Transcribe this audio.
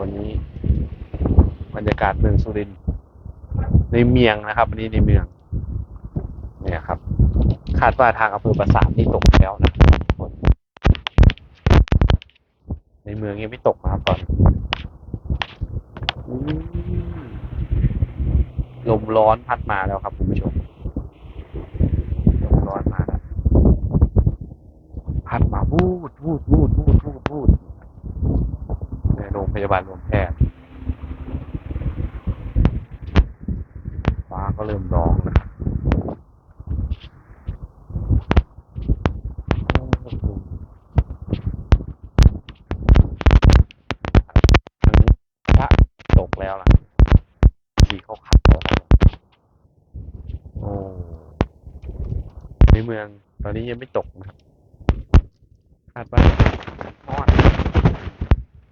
วันนี้ บรรยากาศเมืองสุรินทร์ในเมียงนะครับวันนี้ในเมือง เนี่ยครับ คาดว่าทางอำเภอปราสาทนี่ตกแล้วนะฝนในเมืองยังไม่ตกนะครับตอนลมร้อนพัดมาแล้วครับคุณผู้ชมลมร้อนมาแล้วพัดมาวูดวูดวูดวูดวูดวูดในโรงพยาบาลรวม แพทย์ฟ้าก็เริ่มร้องนะครับพระตกแล้วล่ะทีเขาขับออกแล้วโอ้ในเมือง ตอนนี้ยังไม่ตกนะครับคาดว่า